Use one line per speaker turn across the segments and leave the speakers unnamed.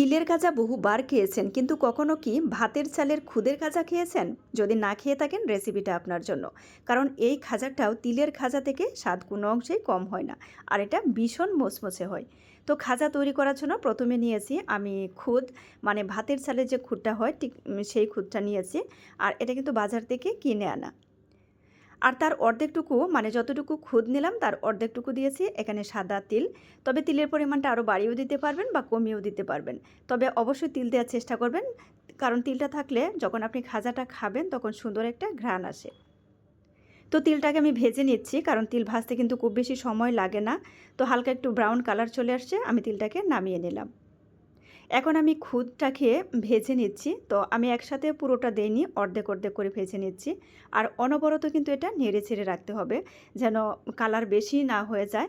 তিলের খাজা বহুবার খেয়েছেন, কিন্তু কখনো কি ভাতের চালের খুদের খাজা খেয়েছেন? যদি না খেয়ে থাকেন রেসিপিটা আপনার জন্য। কারণ এই খাজাটাও তিলের খাজা থেকে স্বাদ কোনো অংশেই কম হয় না, আর এটা ভীষণ মোচমোচে হয়। তো খাজা তৈরি করার জন্য প্রথমে নিয়েছি আমি খুদ মানে ভাতের চালের যে খুদটা হয়, ঠিক সেই খুদটা নিয়েছি, আর এটা কিন্তু বাজার থেকে কিনে আনা। আর তার অর্ধেকটুকু মানে যতটুকু খুদ নিলাম, তার অর্ধেকটুকু দিয়েছি, এখানে সাদা তিল। তবে তিলের পরিমাণটা আরও বাড়িয়েও দিতে পারবেন বা কমিয়েও দিতে পারবেন। তবে অবশ্যই তিল দেওয়ার চেষ্টা করবেন, কারণ তিলটা থাকলে যখন আপনি খাজাটা খাবেন, তখন সুন্দর একটা ঘ্রাণ আসে। তো তিলটাকে আমি ভেজে নিচ্ছি, কারণ তিল ভাজতে কিন্তু খুব বেশি সময় লাগে না। তো হালকা একটু ব্রাউন কালার চলে আসছে, আমি তিলটাকে নামিয়ে নিলাম। এখন আমি খুদটাকে ভেজে নিচ্ছি। তো আমি একসাথে পুরোটা দেইনি, অর্ধেক অর্ধেক করে ভেজে নিচ্ছি। আর অনবরত কিন্তু এটা নেড়ে ছেড়ে রাখতে হবে যেন কালার বেশি না হয়ে যায়।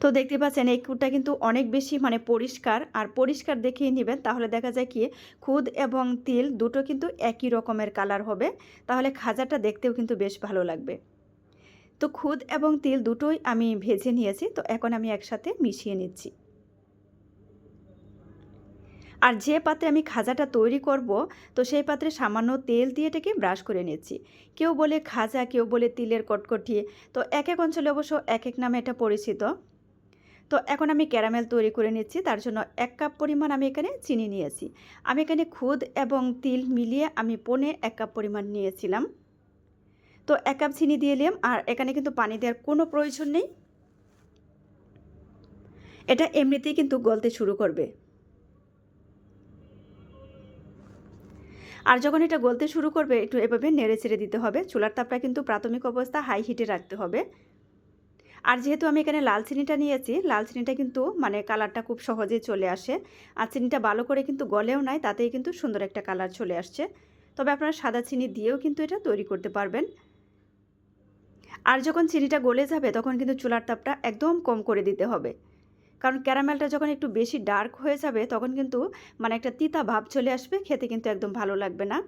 তো দেখতে পাচ্ছেন এই খুদটা কিন্তু অনেক বেশি মানে পরিষ্কার। আর পরিষ্কার দেখেই নেবেন, তাহলে দেখা যায় কি খুদ এবং তিল দুটো কিন্তু একই রকমের কালার হবে। তাহলে খাজাটা দেখতেও কিন্তু বেশ ভালো লাগবে। তো খুদ এবং তিল দুটোই আমি ভেজে নিয়েছি। তো এখন আমি একসাথে মিশিয়ে নিচ্ছি। আর যে পাত্রে আমি খাজাটা তৈরি করব, তো সেই পাত্রে সামান্য তেল দিয়ে এটাকে ব্রাশ করে নিচ্ছি। কেউ বলে খাজা, কেউ বলে তিলের কটকটি, তো এক এক অঞ্চলে অবশ্য এক এক নামে এটা পরিচিত। তো এখন আমি ক্যারামেল তৈরি করে নিচ্ছি, তার জন্য এক কাপ পরিমাণ আমি এখানে চিনি নিয়েছি। আমি এখানে খুদ এবং তিল মিলিয়ে আমি পনে এক কাপ পরিমাণ নিয়েছিলাম। তো এক কাপ চিনি দিয়ে নিলাম আর এখানে কিন্তু পানি দেওয়ার কোনো প্রয়োজন নেই। এটা এমনিতেই কিন্তু গলতে শুরু করবে। আর যখন এটা গলতে শুরু করবে, একটু এভাবে নেড়ে ছেড়ে দিতে হবে। চুলার তাপটা কিন্তু প্রাথমিক অবস্থা হাই হিটে রাখতে হবে। আর যেহেতু আমি এখানে লাল চিনিটা নিয়েছি, লাল চিনিটা কিন্তু মানে কালারটা খুব সহজেই চলে আসে। আর চিনিটা ভালো করে কিন্তু গলেও নাই, তাতেই কিন্তু সুন্দর একটা কালার চলে আসছে। তবে আপনারা সাদা চিনি দিয়েও কিন্তু এটা তৈরি করতে পারবেন। আর যখন চিনিটা গলে যাবে, তখন কিন্তু চুলার তাপটা একদম কম করে দিতে হবে। কারণ ক্যারামেলটা যখন একটু বেশি ডার্ক হয়ে যাবে, তখন কিন্তু মানে একটা তিতা ভাব চলে আসবে, খেতে কিন্তু একদম ভালো লাগবে না।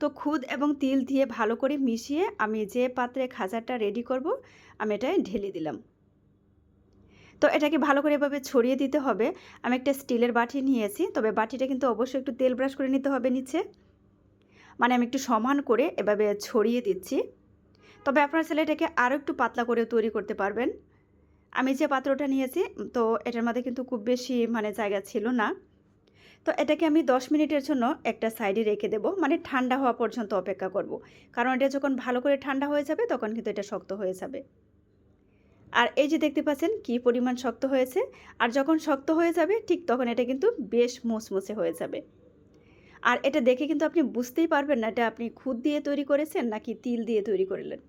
তো খুদ এবং তিল দিয়ে ভালো করে মিশিয়ে আমি যে পাত্রে খাজাটা রেডি করব, আমি এটাই ঢেলে দিলাম। তো এটাকে ভালো করে এভাবে ছড়িয়ে দিতে হবে। আমি একটা স্টিলের বাটি নিয়েছি, তবে বাটিটা কিন্তু অবশ্যই একটু তেল ব্রাশ করে নিতে হবে নিচে। মানে আমি একটু সমান করে এভাবে ছড়িয়ে দিচ্ছি। তবে আপনার ছেলে এটাকে আরও একটু পাতলা করে তৈরি করতে পারবেন। আমি যে পাত্রটা নিয়েছি তো এটার মধ্যে কিন্তু খুব বেশি মানে জায়গা ছিল না। তো এটাকে আমি 10 মিনিটের জন্য একটা সাইডে রেখে দেব মানে ঠান্ডা হওয়া পর্যন্ত অপেক্ষা করব। কারণ এটা যখন ভালো করে ঠান্ডা হয়ে যাবে, তখন কিন্তু এটা শক্ত হয়ে যাবে। আর এই যে দেখতে পাচ্ছেন, কি পরিমাণ শক্ত হয়েছে। আর যখন শক্ত হয়ে যাবে, ঠিক তখন এটা কিন্তু বেশ মুচমুচে হয়ে যাবে। আর এটা দেখে কিন্তু আপনি বুঝতেই পারবেন না, এটা আপনি খুদ দিয়ে তৈরি করেছেন নাকি তিল দিয়ে তৈরি করলেন।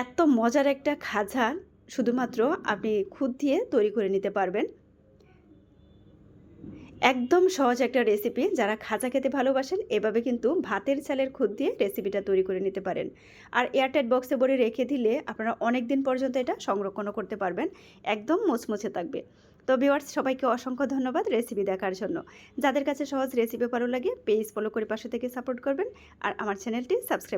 এত মজার একটা খাজা শুধুমাত্র আপনি খুদ দিয়ে তৈরি করে নিতে পারবেন। একদম সহজ একটা রেসিপি যারা খাজা খেতে ভালোবাসেন, এভাবে কিন্তু ভাতের চালের খুদ দিয়ে রেসিপিটা তৈরি করে নিতে পারেন। আর এয়ারটাইট বক্সে ভরে রেখে দিলে আপনারা অনেক দিন পর্যন্ত এটা সংরক্ষণও করতে পারবেন, একদম মুচমুচে থাকবে। তো ভিওয়ার্স সবাইকে অসংখ্য ধন্যবাদ রেসিপি দেখার জন্য। যাদের কাছে সহজ রেসিপি ভালো লাগে পেজ ফলো করে পাশে থেকে সাপোর্ট করবেন। আর আমার চ্যানেলটি সাবস্ক্রাইব